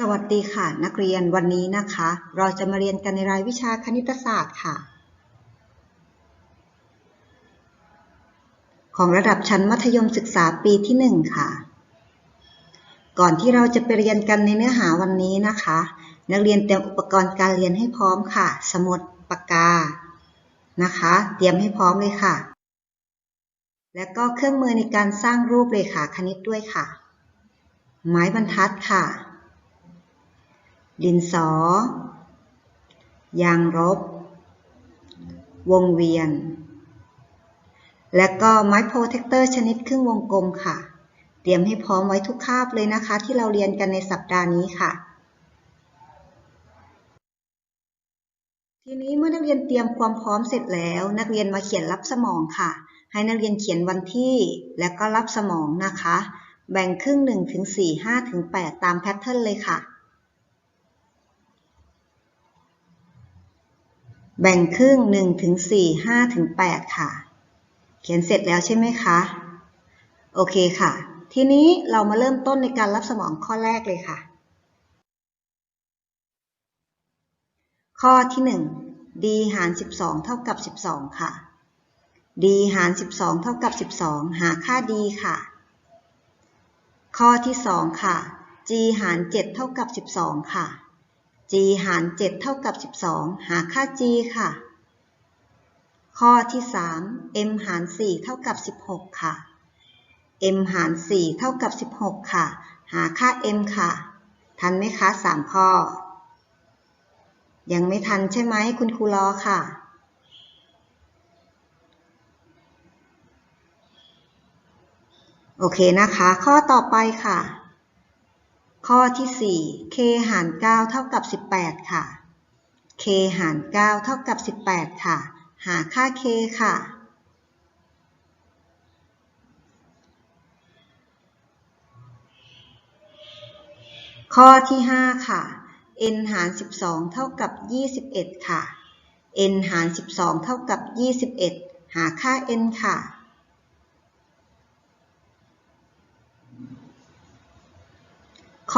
สวัสดีค่ะ นักเรียนวันนี้นะคะ เราจะมาเรียนกันในรายวิชาคณิตศาสตร์ค่ะ ของระดับชั้นมัธยมศึกษาปีที่ 1 ค่ะ ก่อนที่เราจะไปเรียนกันในเนื้อหาวันนี้นะคะ นักเรียนเตรียมอุปกรณ์การเรียนให้พร้อมค่ะ สมุดปากกานะคะ เตรียมให้พร้อมเลยค่ะ และก็เครื่องมือในการสร้างรูปเรขาคณิตด้วยค่ะ ไม้บรรทัดค่ะ ดินสอ ยางลบวงเวียน และก็ไม้โปรเทคเตอร์ชนิดครึ่งวงกลมค่ะ เตรียมให้พร้อมไว้ทุกคาบเลยนะคะ ที่เราเรียนกันในสัปดาห์นี้ค่ะ ทีนี้เมื่อนักเรียนเตรียมความพร้อมเสร็จแล้ว นักเรียนมาเขียนรับสมองค่ะ ให้นักเรียนเขียนวันที่และก็รับสมองนะคะ แบ่งครึ่ง1ถึง4 5ถึง8ตามแพทเทิร์นเลยค่ะ แบ่งครึ่ง1ถึง4 5ถึง8ค่ะ เขียนเสร็จแล้วใช่ไหมคะ โอเคค่ะ ทีนี้เรามาเริ่มต้นในการรับสมองข้อแรกเลยค่ะ ข้อที่ 1 d หาร 12 เท่ากับ 12 ค่ะ d หาร 12 เท่ากับ 12 หาค่า d ค่ะ ข้อที่ 2 ค่ะ g หาร 7 เท่ากับ 12 ค่ะ หาร 7 เท่ากับ 12 หาค่า g ค่ะ ข้อที่ 3 m หาร 4 เท่ากับ 16 ค่ะ m หาร 4 เท่ากับ 16 ค่ะ หาค่า m ค่ะ ทันไหมคะ 3 ข้อ ยังไม่ทันใช่ไหมคุณครูรอค่ะโอเคนะคะ ข้อต่อไปค่ะ ข้อที่ 4 k หาร 9 เท่ากับ 18 ค่ะ k หาร 9 เท่ากับ 18 ค่ะ หาค่า k ค่ะ ข้อที่ 5 ค่ะ n หาร 12 เท่ากับ 21 ค่ะ n หาร 12 เท่ากับ 21 หาค่า n ค่ะ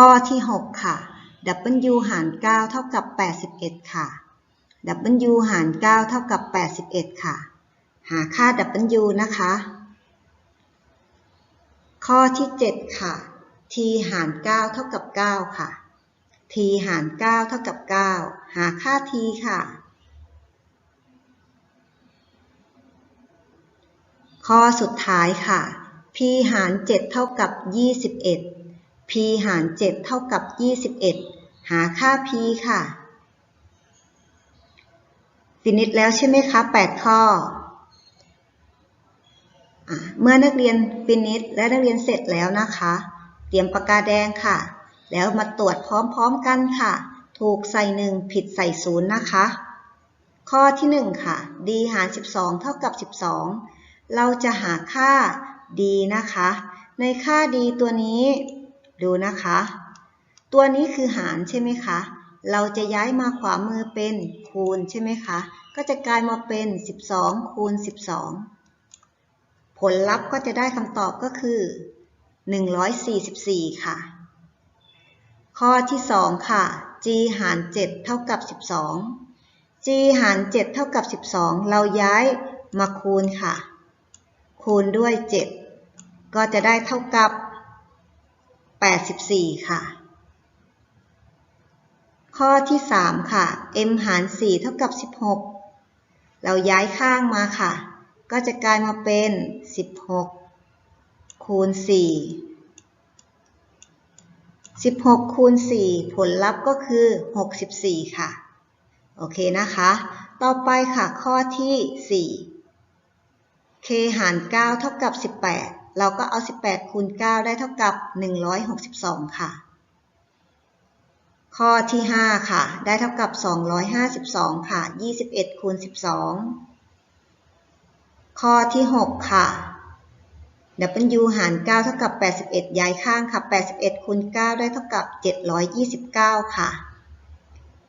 ข้อที่ 6 ค่ะ w หาร 9 เท่ากับ 81 ค่ะ w หาร 9 เท่ากับ 81 ค่ะ หาค่า w นะคะ ข้อที่ 7 ค่ะ t หาร 9 เท่ากับ 9 ค่ะ t หาร 9 เท่ากับ 9 หาค่า t ค่ะ ข้อสุดท้ายค่ะ p หาร 7 เท่ากับ 21 p หาร 7 เท่ากับ 21 หาค่า p ค่ะ ฟินิชแล้วใช่ไหมคะ 8 ข้ออเมื่อนักเรียนฟินิชและนักเรียนเสร็จแล้วนะคะ เตรียมปากกาแดงค่ะ แล้วมาตรวจพร้อมๆกันค่ะ ถูกใส่หนึ่งผิดใส่ศูนย์นะคะ ข้อที่ 1 ค่ะ d หาร 12 เท่ากับ 12 เราจะหาค่า d นะคะ ในค่า d ตัวนี้ ดูนะคะ ตัวนี้คือหารใช่ไหมคะ เราจะย้ายมาขวามือเป็นคูณใช่ไหมคะ ก็จะกลายมาเป็น 12 คูณ 12 ผลลัพธ์ก็จะได้คำตอบก็คือ 144 ค่ะ ข้อที่ 2 ค่ะ g หาร 7 เท่ากับ 12 g หาร 7 เท่ากับ 12 เราย้ายมาคูณค่ะ คูณด้วย 7 ก็จะได้เท่ากับ 84 ค่ะ ข้อที่ 3 ค่ะ m หาร 4 เท่ากับ 16 เราย้ายข้างมาค่ะ ก็จะกลายมาเป็น 16 คูณ 4 16 คูณ 4 ผลลัพธ์ก็คือ 64 ค่ะ โอเคนะคะ ต่อไปค่ะข้อที่ 4 k หาร 9 เท่ากับ 18 เราก็เอา 18 คูณ 9 ได้เท่ากับ 162 ค่ะ ข้อที่ 5 ค่ะ ได้เท่ากับ 252 ค่ะ 21 คูณ 12 ข้อที่ 6 ค่ะ w หาร 9 เท่ากับ 81 ย้ายข้างค่ะ 81 คูณ 9 ได้เท่ากับ 729 ค่ะ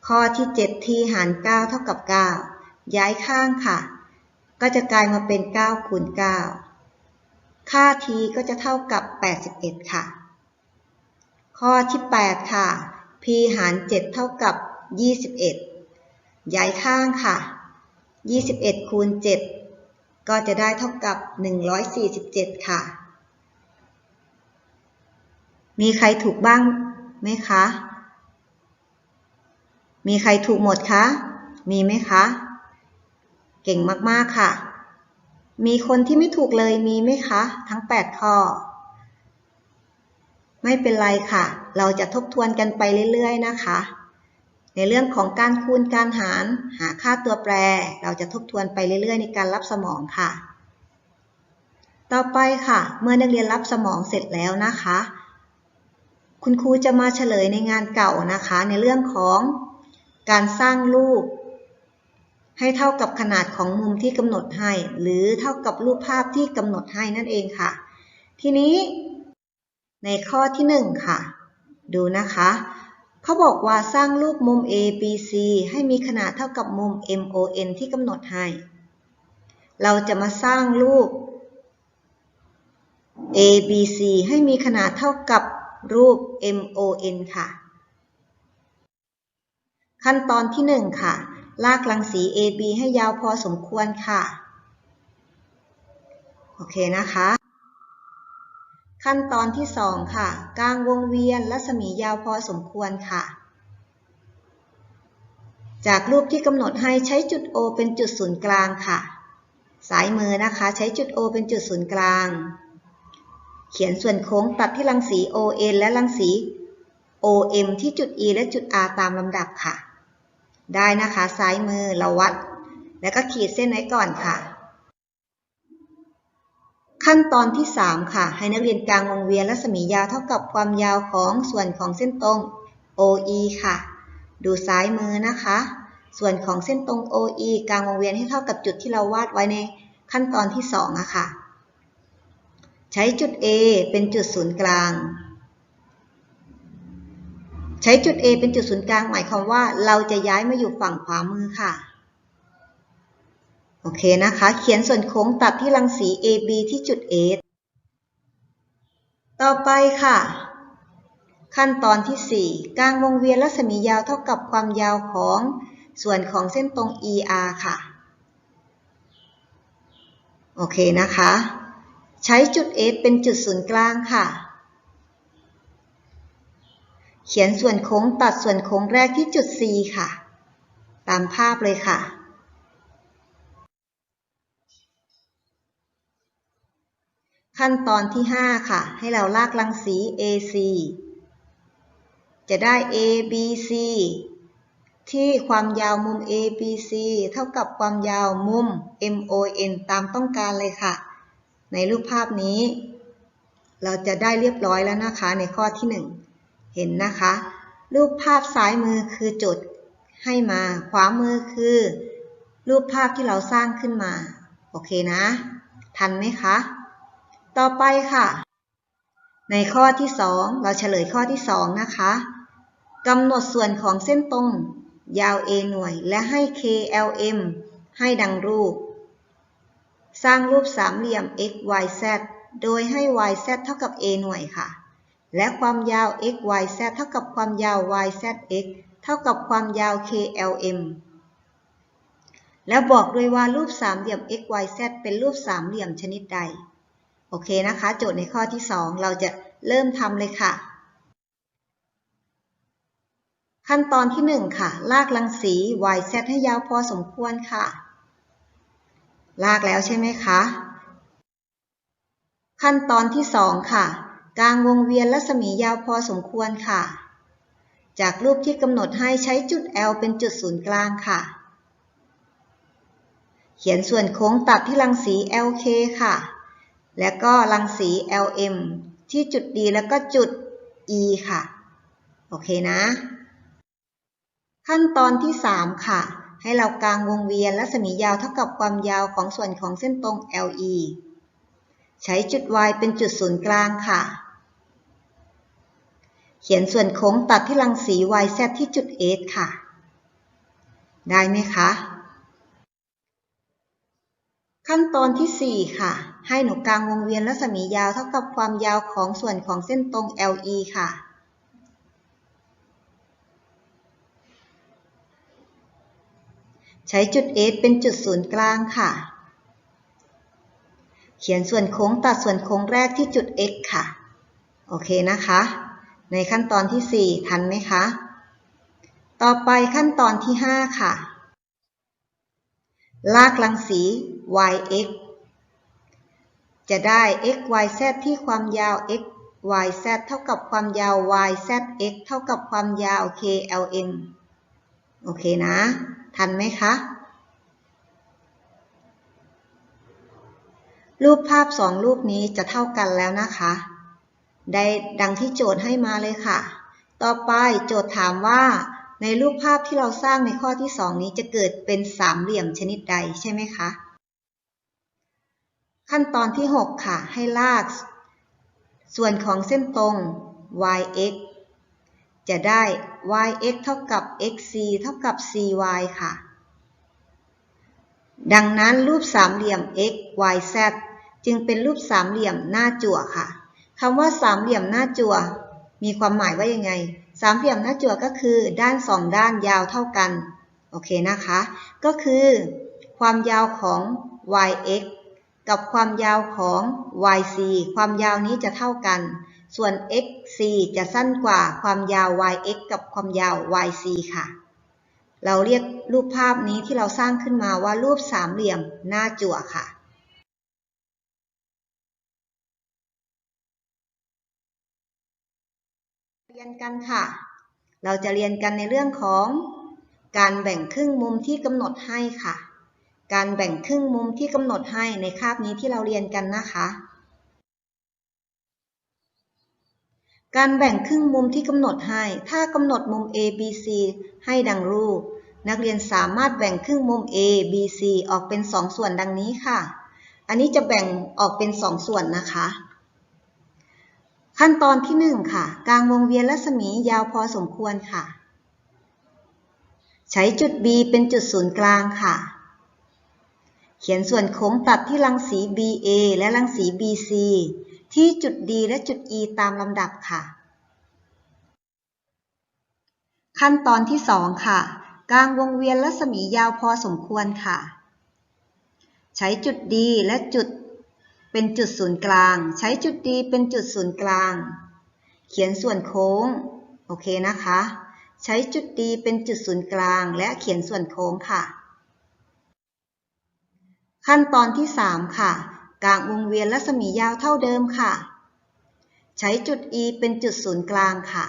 ข้อที่ 7 t หาร 9 เท่ากับ 9 ย้ายข้างค่ะ ก็จะกลายมาเป็น 9 คูณ 9 ค่า t ก็จะเท่ากับ 81 ค่ะ ข้อที่ 8 ค่ะ p หาร 7 เท่ากับ 21 ย้ายข้างค่ะ 21 คูณ 7 ก็จะได้เท่ากับ 147 ค่ะ มีใครถูกบ้างไหมคะ มีใครถูกหมดคะ มีไหมคะ เก่งมาก ๆ ค่ะ มีคนที่ไม่ถูกเลยมีไหมคะ ทั้ง 8 ข้อ ไม่เป็นไรค่ะ เราจะทบทวนกันไปเรื่อยๆ นะคะ ในเรื่องของการคูณการหาร หาค่าตัวแปร เราจะทบทวนไปเรื่อยๆ ในการรับสมองค่ะ ต่อไปค่ะ เมื่อนักเรียนรับสมองเสร็จแล้วนะคะ คุณครูจะมาเฉลยในงานเก่านะคะ ในเรื่องของการสร้างรูป ให้เท่ากับขนาดของมุมที่กำหนดให้ หรือเท่ากับรูปภาพที่กำหนดให้นั่นเองค่ะ ทีนี้ ในข้อที่ 1 ค่ะ ดูนะคะเขาบอกว่าสร้างรูปมุม A B C ให้มีขนาดเท่ากับมุม MON ที่กำหนดให้ เราจะมาสร้างรูป A B C ให้มีขนาดเท่ากับรูป MON ค่ะ ขั้นตอนที่ 1 ค่ะ ลากรังสี AB ให้ยาวพอสมควรค่ะ โอเคนะคะ ขั้นตอนที่ 2 ค่ะ กลางวงเวียนรัศมียาวพอสมควรค่ะ จากรูปที่กำหนดให้ใช้จุด O เป็นจุดศูนย์กลางค่ะสายมือนะคะใช้จุด O เป็นจุดศูนย์กลาง เขียนส่วนโค้งตัดที่รังสี ON และรังสี OM ที่จุด E และจุด R ตามลำดับค่ะ ได้นะคะซ้ายมือเราวัด แล้วก็ขีดเส้นไว้ก่อนค่ะ ขั้นตอนที่ 3 ค่ะ ให้นักเรียนกลางวงเวียนรัศมียาวเท่ากับความยาวของส่วนของเส้นตรง OE ค่ะ ดูซ้ายมือนะคะ ส่วนของเส้นตรง OE กลางวงเวียนให้เท่ากับจุดที่เราวาดไว้ในขั้นตอนที่2อะค่ะ ใช้จุด A เป็นจุดศูนย์กลาง ใช้จุด A เป็นจุดศูนย์กลางหมายความว่าเราจะย้ายมาอยู่ฝั่งขวามือค่ะ โอเคนะคะ เขียนส่วนโค้งตัดที่รังสี AB ที่จุด A ต่อไปค่ะ ขั้นตอนที่ 4 กลางวงเวียนรัศมียาวเท่ากับความยาวของส่วนของเส้นตรง ER ค่ะ โอเคนะคะ ใช้จุด S เป็นจุดศูนย์กลางค่ะ เขียนส่วนโค้งตัดส่วนโค้งแรกที่จุด C ค่ะ ตามภาพเลยค่ะ ขั้นตอนที่ 5 ค่ะ ให้เราลากรังสี AC จะได้ ABC ที่ความยาวมุม ABC เท่ากับความยาวมุม MON ตามต้องการเลยค่ะ ในรูปภาพนี้ เราจะได้เรียบร้อยแล้วนะคะในข้อที่ 1 เห็นนะคะ รูปภาพซ้ายมือคือจทย์ให้มา ขวามือคือ รูปภาพที่เราสร้างขึ้นมา โอเคนะ ทันไหมคะ ต่อไปค่ะ ในข้อที่ 2 เราเฉลยข้อที่ 2 นะคะกำหนดส่วนของเส้นตรง ยาว A หน่วย และให้ KLM ให้ดังรูป สร้างรูปสามเหลี่ยม x y z โดยให้ y z เท่ากับ A หน่วยค่ะ และความยาว x y z เท่ากับความยาว y z x เท่ากับความยาว KLM แล้วบอกด้วยว่ารูปสามเหลี่ยม x y z เป็นรูปสามเหลี่ยมชนิดใด โอเคนะคะ โจทย์ในข้อที่ 2 เราจะเริ่มทำเลยค่ะ ขั้นตอนที่ 1 ค่ะ ลากรังสี y z ให้ยาวพอสมควรค่ะ ลากแล้วใช่ไหมคะ ขั้นตอนที่ 2 ค่ะ กลางวงเวียนรัศมียาวพอสมควรค่ะ จากรูปที่กำหนดให้ใช้จุด L เป็นจุดศูนย์กลางค่ะ เขียนส่วนโค้งตัดที่รังสี LK ค่ะ และก็รังสี LM ที่จุด D แล้วก็จุด E ค่ะ โอเคนะ ขั้นตอนที่ 3 ค่ะ ให้เรากางวงเวียนรัศมียาวเท่ากับความยาวของส่วนของเส้นตรง LE ใช้จุด Y เป็นจุดศูนย์กลางค่ะ ขียนส่วนโค้งตัดที่รังสี yz ที่จุด h ค่ะ ได้ไหมคะ ขั้นตอนที่ 4 ค่ะ ให้หนูกลางวงเวียนรัศมียาวเท่ากับความยาวของส่วนของเส้นตรง LE ค่ะ ใช้จุด h เป็นจุดศูนย์กลางค่ะ เขียนส่วนโค้งตัดส่วนโค้งแรกที่จุด x ค่ะ โอเคนะคะ ในขั้นตอนที่ 4 ทันไหมคะ ต่อไปขั้นตอนที่ 5 ค่ะ ลากรังสี yx จะได้ x y z ที่ความยาว x y z เท่ากับความยาว y z x เท่ากับความยาว k l m โอเคนะ ทันไหมคะ รูปภาพสองรูปนี้จะเท่ากันแล้วนะคะ ได้ดังที่โจทย์ให้มาเลยค่ะ ต่อไปโจทย์ถามว่า ในรูปภาพที่เราสร้างในข้อที่สองนี้จะเกิดเป็นสามเหลี่ยมชนิดใดใช่ไหมคะ ขั้นตอนที่ 6 ค่ะ ให้ลาก ส่วนของเส้นตรง yx จะได้ yx เท่ากับ xc เท่ากับ cy ค่ะ ดังนั้นรูปสามเหลี่ยม x y z จึงเป็นรูปสามเหลี่ยมหน้าจั่วค่ะ คำว่าสามเหลี่ยมหน้าจั่ว มีความหมายว่ายังไง สามเหลี่ยมหน้าจั่วก็คือ ด้านสองด้านยาวเท่ากัน โอเคนะคะ ก็คือ ความยาวของ yx กับความยาวของ yc ความยาวนี้จะเท่ากัน ส่วน xc จะสั้นกว่าความยาว yx กับความยาว yc ค่ะ เราเรียกรูปภาพนี้ที่เราสร้างขึ้นมาว่ารูปสามเหลี่ยมหน้าจั่วค่ะ รียนกันค่ะ เราจะเรียนกันในเรื่องของการแบ่งครึ่งมุมที่กำหนดให้ค่ะ การแบ่งครึ่งมุมที่กำหนดให้ในคาบนี้ที่เราเรียนกันนะคะ การแบ่งครึ่งมุมที่กำหนดให้ ถ้ากำหนดมุม A B C ให้ดังรูป นักเรียนสามารถแบ่งครึ่งมุม A B C ออกเป็น 2 ส่วนดังนี้ค่ะ อันนี้จะแบ่งออกเป็น 2 ส่วนนะคะ ขั้นตอนที่ 1 ค่ะ กลางวงเวียนรัศมียาวพอสมควรค่ะ ใช้จุด B เป็นจุดศูนย์กลางค่ะ เขียนส่วนโค้งตัดที่รังสี BA และรังสี BC ที่จุด D และจุด E ตามลำดับค่ะ ขั้นตอนที่ 2 ค่ะ กลางวงเวียนรัศมียาวพอสมควรค่ะ ใช้จุด D และจุด เป็นจุดศูนย์กลาง ใช้จุด D เป็นจุดศูนย์กลาง เขียนส่วนโค้ง โอเคนะคะ ใช้จุด D เป็นจุดศูนย์กลาง และเขียนส่วนโค้งค่ะ ขั้นตอนที่ 3 ค่ะ กลางวงเวียนรัศมียาวเท่าเดิมค่ะ ใช้จุด E เป็นจุดศูนย์กลางค่ะ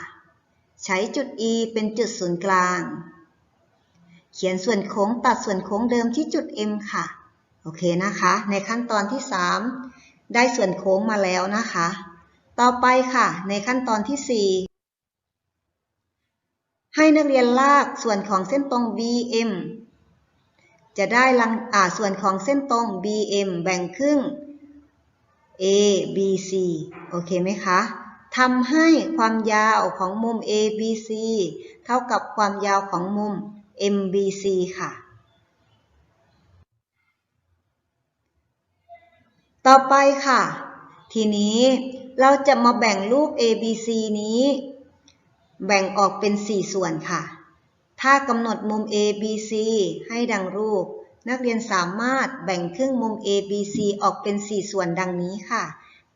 ใช้จุด E เป็นจุดศูนย์กลาง เขียนส่วนโค้งตัดส่วนโค้งเดิมที่จุด M ค่ะโอเคนะคะ ในขั้นตอนที่ 3 ได้ส่วนโค้งมาแล้วนะคะ ต่อไปค่ะ ในขั้นตอนที่ 4 ให้นักเรียนลากส่วนของเส้นตรง BM จะได้ลังอ่าส่วนของเส้นตรง BM แบ่งครึ่ง A B C โอเคไหมคะทำให้ความยาวของมุม A B C เท่ากับความยาวของมุม MBC ค่ะ ต่อไปค่ะ ทีนี้เราจะมาแบ่งรูป ABC นี้ แบ่งออกเป็น 4 ส่วนค่ะ ถ้ากำหนดมุม ABC ให้ดังรูป นักเรียนสามารถแบ่งครึ่งมุม ABC ออกเป็น 4 ส่วนดังนี้ค่ะ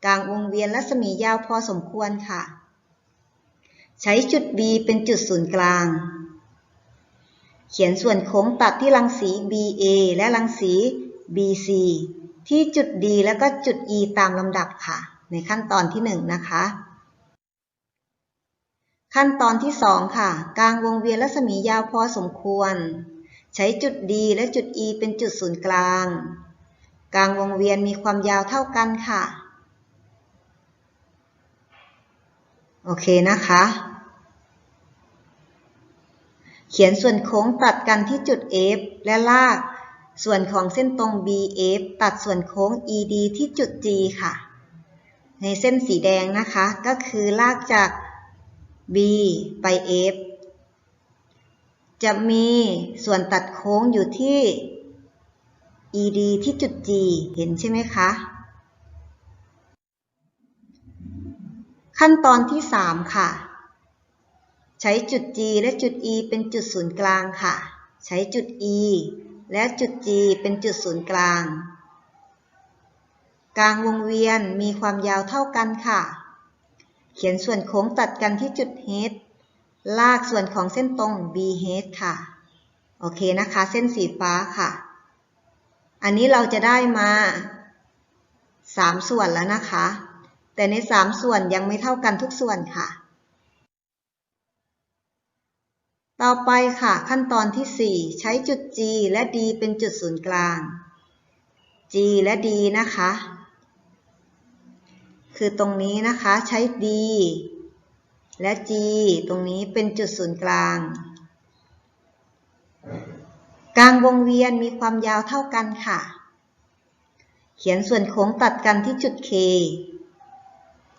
กลางวงเวียนรัศมียาวพอสมควรค่ะ ใช้จุด B เป็นจุดศูนย์กลางเขียนส่วนโค้งตัดที่รังสี BA และรังสี BC ที่จุด D แล้วก็จุด E ตามลำดับค่ะ ในขั้นตอนที่1นะคะ ขั้นตอนที่ 2 ค่ะ กลางวงเวียนรัศมียาวพอสมควร ใช้จุด D และจุด E เป็นจุดศูนย์กลาง กลางวงเวียนมีความยาวเท่ากันค่ะ โอเคนะคะเขียนส่วนโค้งตัดกันที่จุด F และลาก ส่วนของเส้นตรง BF ตัดส่วนโค้ง ED ที่จุด G ค่ะ ในเส้นสีแดงนะคะก็คือลากจาก B ไป F จะมีส่วนตัดโค้งอยู่ที่ ED ที่จุด G เห็นใช่ไหมคะ ขั้นตอนที่ 3 ค่ะ ใช้จุด G และจุด E เป็นจุดศูนย์กลางค่ะ ใช้จุด E และจุด G เป็นจุดศูนย์กลาง กลางวงเวียนมีความยาวเท่ากันค่ะ เขียนส่วนโค้งตัดกันที่จุด H ลากส่วนของเส้นตรง BH ค่ะ โอเคนะคะ เส้นสีฟ้าค่ะ อันนี้เราจะได้มา 3 ส่วนแล้วนะคะ แต่ใน 3 ส่วนยังไม่เท่ากันทุกส่วนค่ะ ต่อไปค่ะขั้นตอนที่ 4 ใช้จุด G และ D เป็นจุดศูนย์กลาง G และ D นะคะ คือตรงนี้นะคะใช้ D และ G ตรงนี้เป็นจุดศูนย์กลาง กลางวงเวียนมีความยาวเท่ากันค่ะ เขียนส่วนโค้งตัดกันที่จุด K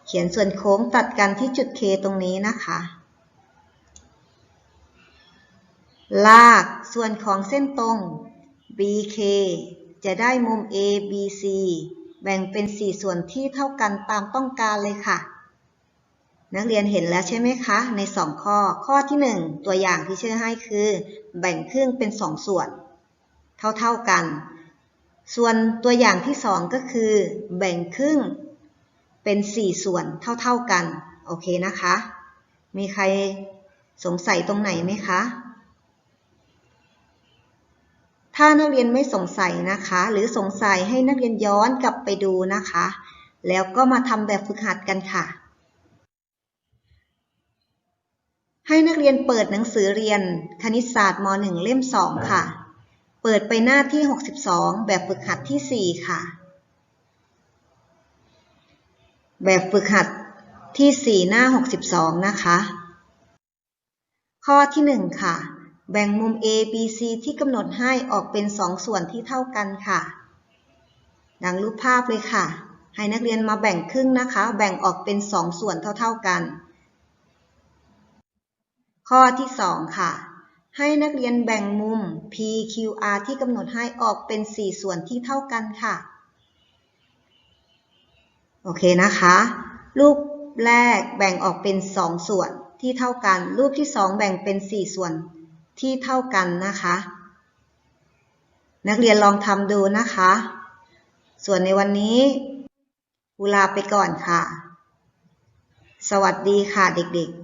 เขียนส่วนโค้งตัดกันที่จุด K ตรงนี้นะคะ ลากส่วนของเส้นตรง BK จะได้มุม ABC แบ่งเป็น 4 ส่วนที่เท่ากันตามต้องการเลยค่ะ นักเรียนเห็นแล้วใช่ไหมคะ ใน 2 ข้อ ข้อที่ 1 ตัวอย่างที่เชื่อให้คือ แบ่งครึ่งเป็น 2 ส่วน เท่าๆกัน ส่วนตัวอย่างที่ 2 ก็คือ แบ่งครึ่งเป็น 4 ส่วนเท่าๆกัน โอเคนะคะ มีใครสงสัยตรงไหนไหมคะ ถ้านักเรียนไม่สงสัยนะคะ หรือสงสัยให้นักเรียนย้อนกลับไปดูนะคะ แล้วก็มาทำแบบฝึกหัดกันค่ะ ให้นักเรียนเปิดหนังสือเรียนคณิตศาสตร์ม .1 เล่ม 2 ค่ะ เปิดไปหน้าที่ 62 แบบฝึกหัดที่ 4 ค่ะ แบบฝึกหัดที่ 4 หน้า 62 นะคะ ข้อที่ 1 ค่ะ แบ่งมุม A B C ที่กำหนดให้ออกเป็น 2 ส่วนที่เท่ากันค่ะ ดังรูปภาพเลยค่ะ ให้นักเรียนมาแบ่งครึ่งนะคะ แบ่งออกเป็น 2 ส่วนเท่าๆกัน ข้อที่ 2 ค่ะ ให้นักเรียนแบ่งมุม PQR ที่กำหนดให้ออกเป็น 4 ส่วนที่เท่ากันค่ะ โอเคนะคะ รูปแรกแบ่งออกเป็น 2 ส่วนที่เท่ากัน รูปที่ 2 แบ่งเป็น 4 ส่วน ที่เท่ากันนะคะ นักเรียนลองทำดูนะคะ ส่วนในวันนี้ครูลาไปก่อนค่ะ สวัสดีค่ะเด็กๆ